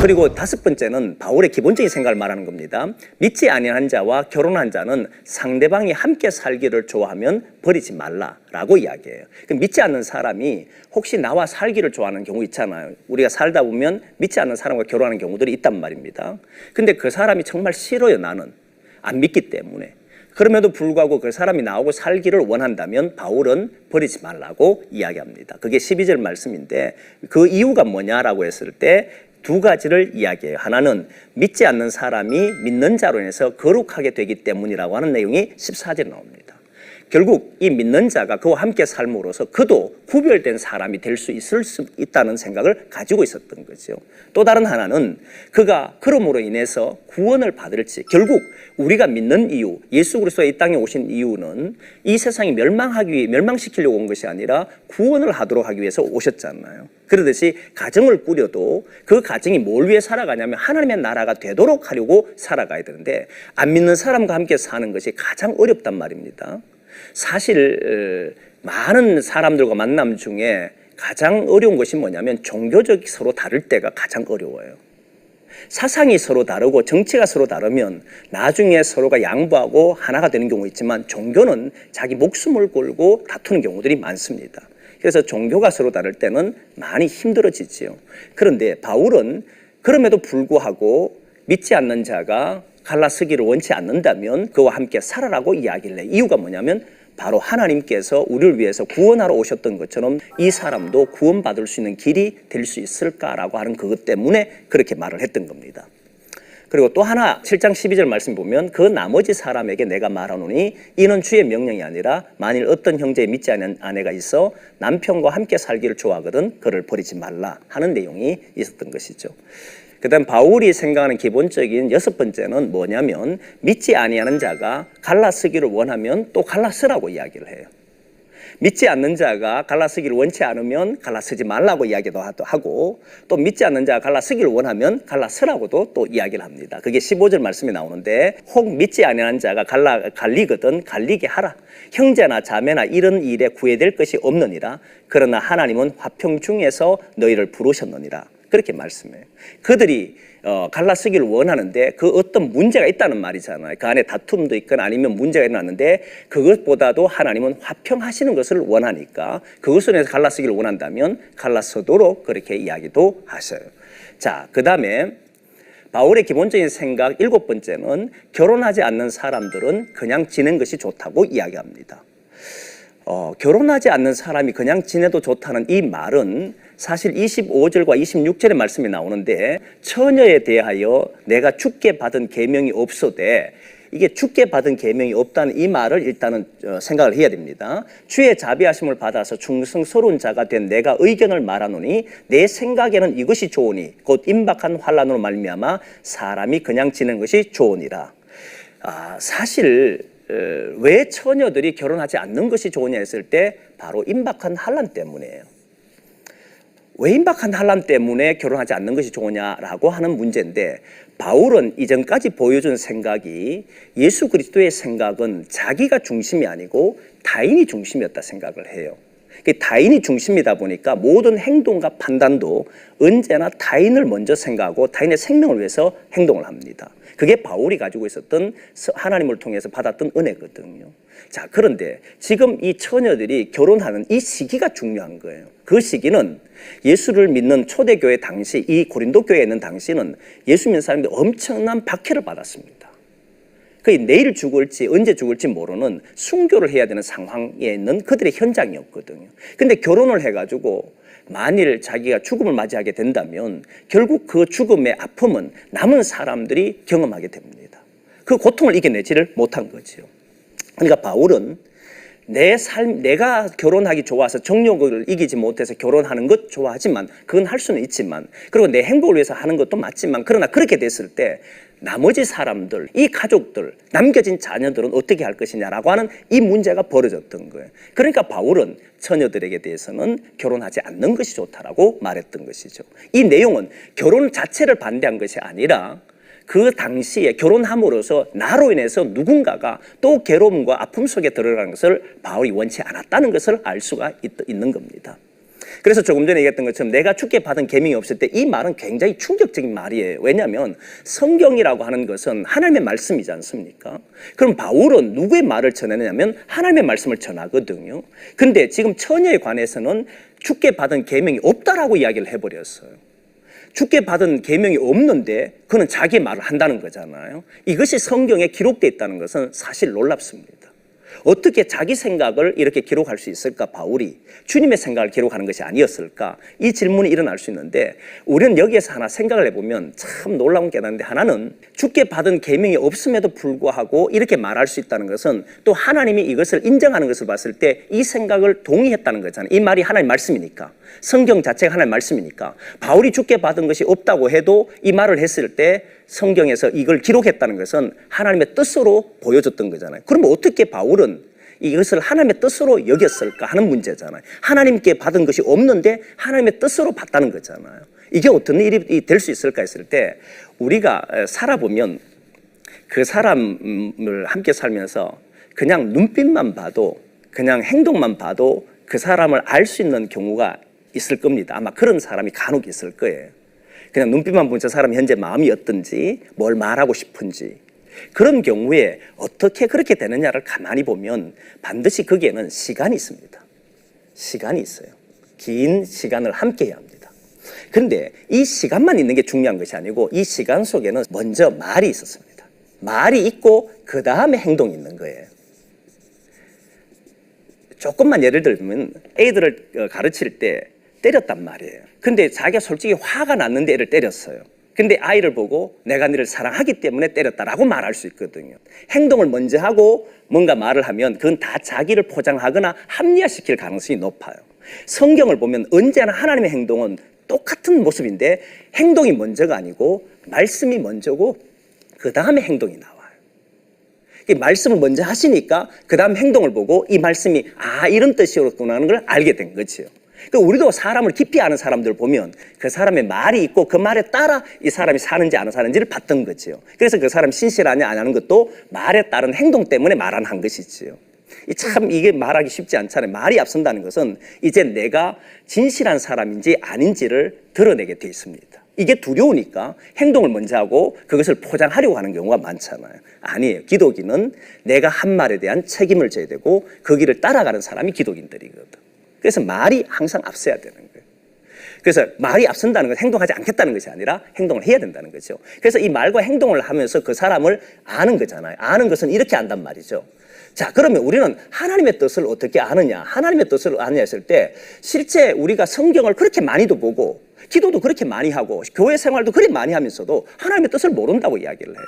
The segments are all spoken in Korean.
그리고 다섯 번째는 바울의 기본적인 생각을 말하는 겁니다. 믿지 아니한 자와 결혼한 자는 상대방이 함께 살기를 좋아하면 버리지 말라라고 이야기해요. 그 믿지 않는 사람이 혹시 나와 살기를 좋아하는 경우 있잖아요. 우리가 살다 보면 믿지 않는 사람과 결혼하는 경우들이 있단 말입니다. 근데 그 사람이 정말 싫어요, 나는. 안 믿기 때문에. 그럼에도 불구하고 그 사람이 나오고 살기를 원한다면 바울은 버리지 말라고 이야기합니다. 그게 12절 말씀인데 그 이유가 뭐냐라고 했을 때 두 가지를 이야기해요. 하나는 믿지 않는 사람이 믿는 자로 인해서 거룩하게 되기 때문이라고 하는 내용이 14절에 나옵니다. 결국 이 믿는 자가 그와 함께 삶으로써 그도 구별된 사람이 될 수 있을 수 있다는 생각을 가지고 있었던 거죠. 또 다른 하나는 그가 그럼으로 인해서 구원을 받을지 결국 우리가 믿는 이유, 예수 그리스도가 이 땅에 오신 이유는 이 세상이 멸망하기 위해 멸망시키려고 온 것이 아니라 구원을 하도록 하기 위해서 오셨잖아요. 그러듯이 가정을 꾸려도 그 가정이 뭘 위해 살아가냐면 하나님의 나라가 되도록 하려고 살아가야 되는데 안 믿는 사람과 함께 사는 것이 가장 어렵단 말입니다. 사실 어, 많은 사람들과 만남 중에 가장 어려운 것이 뭐냐면 종교적 서로 다를 때가 가장 어려워요. 사상이 서로 다르고 정치가 서로 다르면 나중에 서로가 양보하고 하나가 되는 경우 있지만 종교는 자기 목숨을 걸고 다투는 경우들이 많습니다. 그래서 종교가 서로 다를 때는 많이 힘들어지지요. 그런데 바울은 그럼에도 불구하고 믿지 않는 자가 갈라서기를 원치 않는다면 그와 함께 살아라고 이야기를 해. 이유가 뭐냐면 바로 하나님께서 우리를 위해서 구원하러 오셨던 것처럼 이 사람도 구원받을 수 있는 길이 될 수 있을까라고 하는 그것 때문에 그렇게 말을 했던 겁니다. 그리고 또 하나 7장 12절 말씀 보면 그 나머지 사람에게 내가 말하노니 이는 주의 명령이 아니라 만일 어떤 형제에 믿지 않는 아내가 있어 남편과 함께 살기를 좋아하거든 그를 버리지 말라 하는 내용이 있었던 것이죠. 그다음 바울이 생각하는 기본적인 여섯 번째는 뭐냐면 믿지 아니하는 자가 갈라쓰기를 원하면 또 갈라쓰라고 이야기를 해요. 믿지 않는 자가 갈라쓰기를 원치 않으면 갈라쓰지 말라고 이야기도 하고 또 믿지 않는 자가 갈라쓰기를 원하면 갈라쓰라고도 또 이야기를 합니다. 그게 15절 말씀이 나오는데 혹 믿지 아니하는 자가 갈라 갈리거든 갈리게 하라. 형제나 자매나 이런 일에 구애될 것이 없느니라. 그러나 하나님은 화평 중에서 너희를 부르셨느니라. 그렇게 말씀해요. 그들이 어, 갈라쓰기를 원하는데 그 어떤 문제가 있다는 말이잖아요. 그 안에 다툼도 있거나 아니면 문제가 일어났는데 그것보다도 하나님은 화평하시는 것을 원하니까 그것을 위해서 갈라쓰기를 원한다면 갈라서도록 그렇게 이야기도 하셔요. 자, 그 다음에 바울의 기본적인 생각 일곱 번째는 결혼하지 않는 사람들은 그냥 지낸 것이 좋다고 이야기합니다. 어, 결혼하지 않는 사람이 그냥 지내도 좋다는 이 말은 사실 25절과 26절의 말씀이 나오는데 처녀에 대하여 내가 죽게 받은 계명이 없어되 이게 죽게 받은 계명이 없다는 이 말을 일단은 어, 생각을 해야 됩니다. 주의 자비하심을 받아서 충성스러운 자가 된 내가 의견을 말하노니 내 생각에는 이것이 좋으니 곧 임박한 환란으로 말미암아 사람이 그냥 지는 것이 좋으니라. 아, 사실 어, 왜 처녀들이 결혼하지 않는 것이 좋으냐 했을 때 바로 임박한 환란 때문이에요. 왜 임박한 환란 때문에 결혼하지 않는 것이 좋으냐라고 하는 문제인데 바울은 이전까지 보여준 생각이 예수 그리스도의 생각은 자기가 중심이 아니고 타인이 중심이었다 생각을 해요. 타인이 중심이다 보니까 모든 행동과 판단도 언제나 타인을 먼저 생각하고 타인의 생명을 위해서 행동을 합니다. 그게 바울이 가지고 있었던 하나님을 통해서 받았던 은혜거든요. 자, 그런데 지금 이 처녀들이 결혼하는 이 시기가 중요한 거예요. 그 시기는 예수를 믿는 초대교회 당시, 이 고린도 교회에 있는 당시는 예수 믿는 사람들이 엄청난 박해를 받았습니다. 거의 내일 죽을지 언제 죽을지 모르는 순교를 해야 되는 상황에 있는 그들의 현장이었거든요. 근데 결혼을 해가지고 만일 자기가 죽음을 맞이하게 된다면 결국 그 죽음의 아픔은 남은 사람들이 경험하게 됩니다. 그 고통을 이겨내지를 못한 거죠. 그러니까 바울은 내 삶, 내가 결혼하기 좋아서 정욕을 이기지 못해서 결혼하는 것 좋아하지만 그건 할 수는 있지만 그리고 내 행복을 위해서 하는 것도 맞지만 그러나 그렇게 됐을 때 나머지 사람들, 이 가족들, 남겨진 자녀들은 어떻게 할 것이냐라고 하는 이 문제가 벌어졌던 거예요. 그러니까 바울은 처녀들에게 대해서는 결혼하지 않는 것이 좋다라고 말했던 것이죠. 이 내용은 결혼 자체를 반대한 것이 아니라 그 당시에 결혼함으로써 나로 인해서 누군가가 또 괴로움과 아픔 속에 들어가는 것을 바울이 원치 않았다는 것을 알 수가 있, 는 겁니다. 그래서 조금 전에 얘기했던 것처럼 내가 죽게 받은 계명이 없을 때 이 말은 굉장히 충격적인 말이에요. 왜냐하면 성경이라고 하는 것은 하나님의 말씀이지 않습니까? 그럼 바울은 누구의 말을 전하느냐면 하나님의 말씀을 전하거든요. 근데 지금 처녀에 관해서는 죽게 받은 계명이 없다라고 이야기를 해버렸어요. 죽게 받은 계명이 없는데 그는 자기 말을 한다는 거잖아요. 이것이 성경에 기록되어 있다는 것은 사실 놀랍습니다. 어떻게 자기 생각을 이렇게 기록할 수 있을까? 바울이 주님의 생각을 기록하는 것이 아니었을까? 이 질문이 일어날 수 있는데 우리는 여기에서 하나 생각을 해보면 참 놀라운 깨달는데 하나는 죽게 받은 계명이 없음에도 불구하고 이렇게 말할 수 있다는 것은 또 하나님이 이것을 인정하는 것을 봤을 때 이 생각을 동의했다는 거잖아요. 이 말이 하나님 말씀이니까. 성경 자체가 하나님 말씀이니까. 바울이 죽게 받은 것이 없다고 해도 이 말을 했을 때 성경에서 이걸 기록했다는 것은 하나님의 뜻으로 보여줬던 거잖아요. 그러면 어떻게 바울은 이것을 하나님의 뜻으로 여겼을까 하는 문제잖아요. 하나님께 받은 것이 없는데 하나님의 뜻으로 받다는 거잖아요. 이게 어떤 일이 될 수 있을까 했을 때 우리가 살아보면 그 사람을 함께 살면서 그냥 눈빛만 봐도 그냥 행동만 봐도 그 사람을 알 수 있는 경우가 있을 겁니다. 아마 그런 사람이 간혹 있을 거예요. 그냥 눈빛만 보면 저 사람이 현재 마음이 어떤지, 뭘 말하고 싶은지. 그런 경우에 어떻게 그렇게 되느냐를 가만히 보면 반드시 거기에는 시간이 있습니다. 시간이 있어요. 긴 시간을 함께 해야 합니다. 그런데 이 시간만 있는 게 중요한 것이 아니고 이 시간 속에는 먼저 말이 있었습니다. 말이 있고 그 다음에 행동이 있는 거예요. 조금만 예를 들면 애들을 어, 가르칠 때 때렸단 말이에요. 근데 자기가 솔직히 화가 났는데 애를 때렸어요. 근데 아이를 보고 내가 너를 사랑하기 때문에 때렸다라고 말할 수 있거든요. 행동을 먼저 하고 뭔가 말을 하면 그건 다 자기를 포장하거나 합리화시킬 가능성이 높아요. 성경을 보면 언제나 하나님의 행동은 똑같은 모습인데 행동이 먼저가 아니고 말씀이 먼저고 그 다음에 행동이 나와요. 이 말씀을 먼저 하시니까 그 다음 행동을 보고 이 말씀이 아 이런 뜻이었구나 하는 걸 알게 된 거죠. 그 우리도 사람을 깊이 아는 사람들 보면 그 사람의 말이 있고 그 말에 따라 이 사람이 사는지 안 사는지를 봤던 거지요. 그래서 그 사람 신실하냐 안 하는 것도 말에 따른 행동 때문에 말 안 한 것이지요. 참 이게 말하기 쉽지 않잖아요. 말이 앞선다는 것은 이제 내가 진실한 사람인지 아닌지를 드러내게 돼 있습니다. 이게 두려우니까 행동을 먼저 하고 그것을 포장하려고 하는 경우가 많잖아요. 아니에요. 기독인은 내가 한 말에 대한 책임을 져야 되고 그 길을 따라가는 사람이 기독인들이거든. 그래서 말이 항상 앞서야 되는 거예요. 그래서 말이 앞선다는 건 행동하지 않겠다는 것이 아니라 행동을 해야 된다는 거죠. 그래서 이 말과 행동을 하면서 그 사람을 아는 거잖아요. 아는 것은 이렇게 안단 말이죠. 자, 그러면 우리는 하나님의 뜻을 어떻게 아느냐? 하나님의 뜻을 아느냐 했을 때 실제 우리가 성경을 그렇게 많이도 보고 기도도 그렇게 많이 하고 교회 생활도 그렇게 많이 하면서도 하나님의 뜻을 모른다고 이야기를 해요.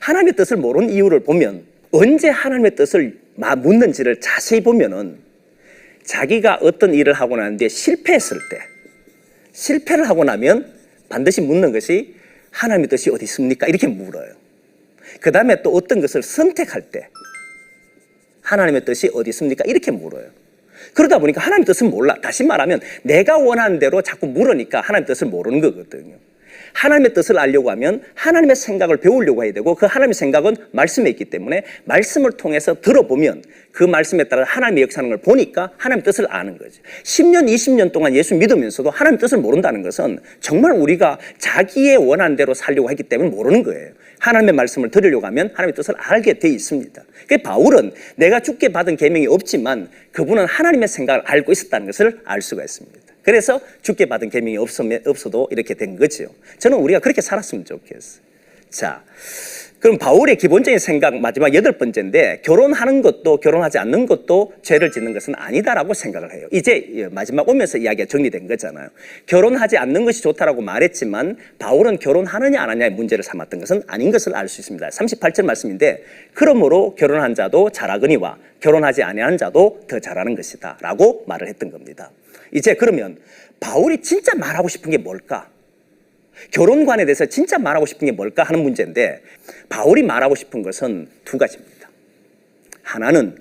하나님의 뜻을 모르는 이유를 보면 언제 하나님의 뜻을 묻는지를 자세히 보면은 자기가 어떤 일을 하고 나는데 실패했을 때 실패를 하고 나면 반드시 묻는 것이 하나님의 뜻이 어디 있습니까? 이렇게 물어요. 그 다음에 또 어떤 것을 선택할 때 하나님의 뜻이 어디 있습니까? 이렇게 물어요. 그러다 보니까 하나님 뜻은 몰라. 다시 말하면 내가 원하는 대로 자꾸 물으니까 하나님 뜻을 모르는 거거든요. 하나님의 뜻을 알려고 하면 하나님의 생각을 배우려고 해야 되고 그 하나님의 생각은 말씀에 있기 때문에 말씀을 통해서 들어보면 그 말씀에 따라 하나님의 역사하는 걸 보니까 하나님의 뜻을 아는 거죠. 10년, 20년 동안 예수 믿으면서도 하나님의 뜻을 모른다는 것은 정말 우리가 자기의 원하는 대로 살려고 했기 때문에 모르는 거예요. 하나님의 말씀을 들으려고 하면 하나님의 뜻을 알게 돼 있습니다. 그 바울은 내가 죽게 받은 계명이 없지만 그분은 하나님의 생각을 알고 있었다는 것을 알 수가 있습니다. 그래서 죽게 받은 계명이 없어도 이렇게 된 거죠. 저는 우리가 그렇게 살았으면 좋겠어요. 자, 그럼 바울의 기본적인 생각 마지막 여덟 번째인데 결혼하는 것도 결혼하지 않는 것도 죄를 짓는 것은 아니다라고 생각을 해요. 이제 마지막 오면서 이야기가 정리된 거잖아요. 결혼하지 않는 것이 좋다라고 말했지만 바울은 결혼하느냐 안 하냐의 문제를 삼았던 것은 아닌 것을 알 수 있습니다. 38절 말씀인데 그러므로 결혼한 자도 잘하거니와 결혼하지 아니한 자도 더 잘하는 것이다라고 말을 했던 겁니다. 이제 그러면 바울이 진짜 말하고 싶은 게 뭘까? 결혼관에 대해서 진짜 말하고 싶은 게 뭘까 하는 문제인데 바울이 말하고 싶은 것은 두 가지입니다. 하나는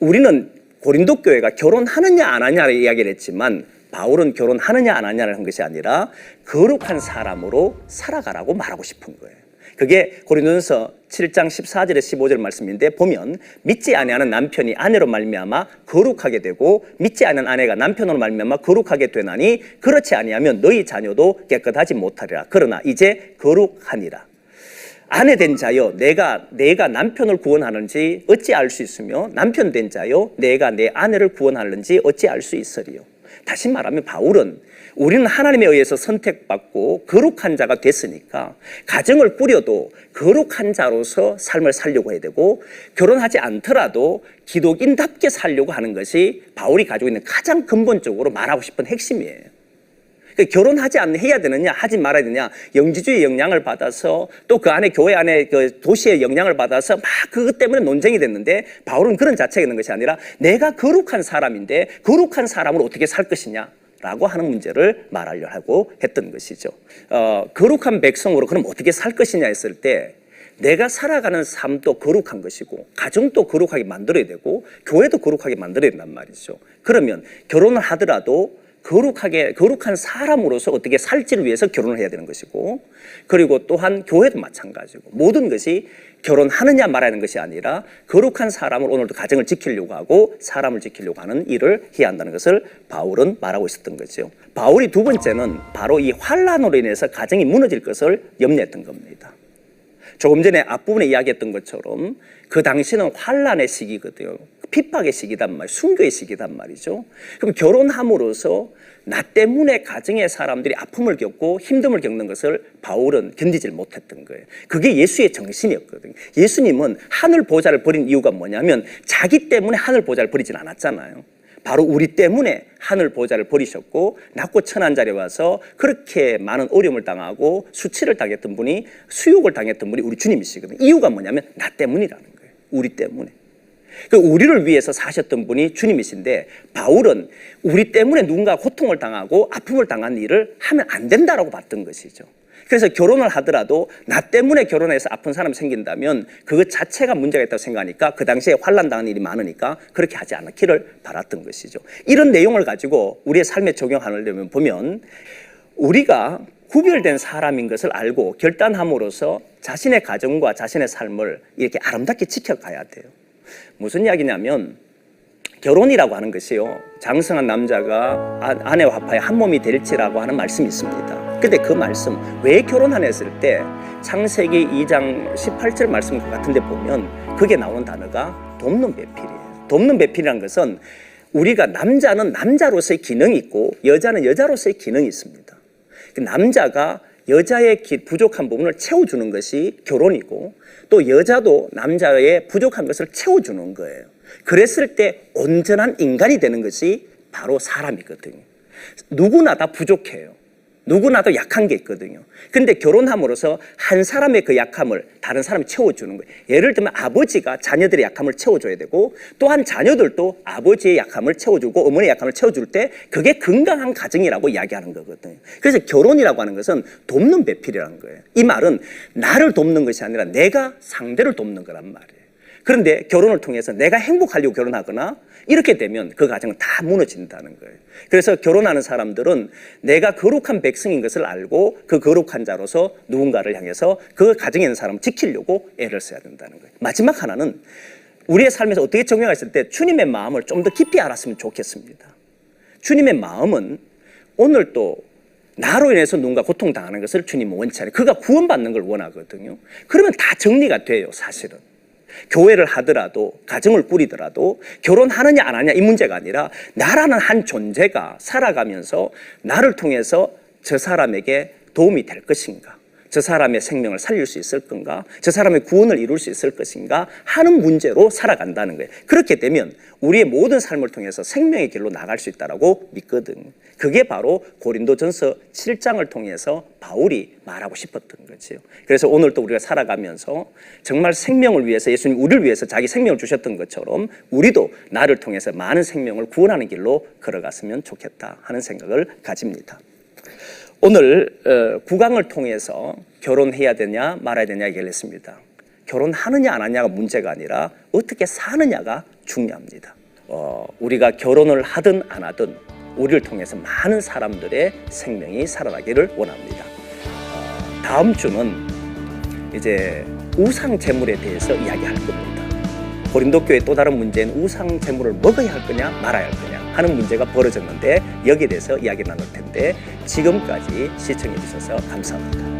우리는 고린도 교회가 결혼하느냐 안 하느냐를 이야기를 했지만 바울은 결혼하느냐 안 하느냐를 한 것이 아니라 거룩한 사람으로 살아가라고 말하고 싶은 거예요. 그게 고린도전서 7장 14절에 15절 말씀인데 보면 믿지 아니하는 남편이 아내로 말미암아 거룩하게 되고 믿지 않는 아내가 남편으로 말미암아 거룩하게 되나니 그렇지 아니하면 너희 자녀도 깨끗하지 못하리라. 그러나 이제 거룩하니라. 아내 된 자여 내가 내가 남편을 구원하는지 어찌 알 수 있으며 남편 된 자여 내가 내 아내를 구원하는지 어찌 알 수 있으리요. 다시 말하면 바울은 우리는 하나님에 의해서 선택받고 거룩한 자가 됐으니까 가정을 꾸려도 거룩한 자로서 삶을 살려고 해야 되고 결혼하지 않더라도 기독인답게 살려고 하는 것이 바울이 가지고 있는 가장 근본적으로 말하고 싶은 핵심이에요. 그 결혼하지 않는 해야 되느냐 하지 말아야 되냐 영지주의 영향을 받아서 또 그 안에 교회 안에 그 도시의 영향을 받아서 막 그것 때문에 논쟁이 됐는데 바울은 그런 자체가 있는 것이 아니라 내가 거룩한 사람인데 거룩한 사람으로 어떻게 살 것이냐 라고 하는 문제를 말하려 하고 했던 것이죠. 어, 거룩한 백성으로 그럼 어떻게 살 것이냐 했을 때 내가 살아가는 삶도 거룩한 것이고 가정도 거룩하게 만들어야 되고 교회도 거룩하게 만들어야 된단 말이죠. 그러면 결혼을 하더라도 거룩하게 거룩한 사람으로서 어떻게 살지를 위해서 결혼을 해야 되는 것이고 그리고 또한 교회도 마찬가지고 모든 것이 결혼하느냐 말하는 것이 아니라 거룩한 사람을 오늘도 가정을 지키려고 하고 사람을 지키려고 하는 일을 해야 한다는 것을 바울은 말하고 있었던 거죠. 바울이 두 번째는 바로 이 환란으로 인해서 가정이 무너질 것을 염려했던 겁니다. 조금 전에 앞부분에 이야기했던 것처럼 그 당시는 환란의 시기거든요. 핍박의 시기단 말, 순교의 시기단 말이죠. 그럼 결혼함으로써 나 때문에 가정의 사람들이 아픔을 겪고 힘듦을 겪는 것을 바울은 견디질 못했던 거예요. 그게 예수의 정신이었거든요. 예수님은 하늘 보좌를 버린 이유가 뭐냐면 자기 때문에 하늘 보좌를 버리진 않았잖아요. 바로 우리 때문에 하늘 보좌를 버리셨고 낮고 천한 자리에 와서 그렇게 많은 어려움을 당하고 수치를 당했던 분이 수욕을 당했던 분이 우리 주님이시거든요. 이유가 뭐냐면 나 때문이라는 거예요. 우리 때문에. 그 우리를 위해서 사셨던 분이 주님이신데 바울은 우리 때문에 누군가 고통을 당하고 아픔을 당한 일을 하면 안 된다라고 봤던 것이죠. 그래서 결혼을 하더라도 나 때문에 결혼해서 아픈 사람이 생긴다면 그것 자체가 문제가 있다고 생각하니까 그 당시에 환란 당한 일이 많으니까 그렇게 하지 않기를 바랐던 것이죠. 이런 내용을 가지고 우리의 삶에 적용하려면 보면 우리가 구별된 사람인 것을 알고 결단함으로써 자신의 가정과 자신의 삶을 이렇게 아름답게 지켜가야 돼요. 무슨 이야기냐면 결혼이라고 하는 것이요. 장성한 남자가 아- 아내와 합하여 한 몸이 될지라고 하는 말씀이 있습니다. 근데 그 말씀 왜 결혼하냐 했을 때 창세기 2장 18절 말씀 같은데 보면 그게 나오는 단어가 돕는 배필이에요. 돕는 배필이라는 것은 우리가 남자는 남자로서의 기능이 있고 여자는 여자로서의 기능이 있습니다. 그 남자가 여자의 기- 부족한 부분을 채워주는 것이 결혼이고 또 여자도 남자의 부족한 것을 채워주는 거예요. 그랬을 때 온전한 인간이 되는 것이 바로 사람이거든요. 누구나 다 부족해요. 누구나도 약한 게 있거든요. 근데 결혼함으로써 한 사람의 그 약함을 다른 사람이 채워주는 거예요. 예를 들면 아버지가 자녀들의 약함을 채워줘야 되고 또한 자녀들도 아버지의 약함을 채워주고 어머니의 약함을 채워줄 때 그게 건강한 가정이라고 이야기하는 거거든요. 그래서 결혼이라고 하는 것은 돕는 배필이라는 거예요. 이 말은 나를 돕는 것이 아니라 내가 상대를 돕는 거란 말이에요. 그런데 결혼을 통해서 내가 행복하려고 결혼하거나 이렇게 되면 그 가정은 다 무너진다는 거예요. 그래서 결혼하는 사람들은 내가 거룩한 백성인 것을 알고 그 거룩한 자로서 누군가를 향해서 그 가정에 있는 사람을 지키려고 애를 써야 된다는 거예요. 마지막 하나는 우리의 삶에서 어떻게 적용했을 때 주님의 마음을 좀 더 깊이 알았으면 좋겠습니다. 주님의 마음은 오늘 또 나로 인해서 누군가 고통당하는 것을 주님은 원치 않아요. 그가 구원받는 걸 원하거든요. 그러면 다 정리가 돼요, 사실은. 교회를 하더라도 가정을 꾸리더라도 결혼하느냐 안 하느냐 이 문제가 아니라 나라는 한 존재가 살아가면서 나를 통해서 저 사람에게 도움이 될 것인가 저 사람의 생명을 살릴 수 있을 건가 저 사람의 구원을 이룰 수 있을 것인가 하는 문제로 살아간다는 거예요 그렇게 되면 우리의 모든 삶을 통해서 생명의 길로 나갈 수 있다라고 믿거든 그게 바로 고린도전서 7장을 통해서 바울이 말하고 싶었던 거지요. 그래서 오늘 또 우리가 살아가면서 정말 생명을 위해서 예수님 우리를 위해서 자기 생명을 주셨던 것처럼 우리도 나를 통해서 많은 생명을 구원하는 길로 걸어갔으면 좋겠다 하는 생각을 가집니다. 오늘 어, 구강을 통해서 결혼해야 되냐 말아야 되냐 얘기를 했습니다. 결혼하느냐 안 하냐가 문제가 아니라 어떻게 사느냐가 중요합니다. 어, 우리가 결혼을 하든 안 하든 우리를 통해서 많은 사람들의 생명이 살아나기를 원합니다. 어, 다음 주는 이제 우상 제물에 대해서 이야기할 겁니다. 고린도교의 또 다른 문제는 우상 제물을 먹어야 할 거냐 말아야 할 거냐 하는 문제가 벌어졌는데 여기에 대해서 이야기 나눌 텐데 지금까지 시청해 주셔서 감사합니다.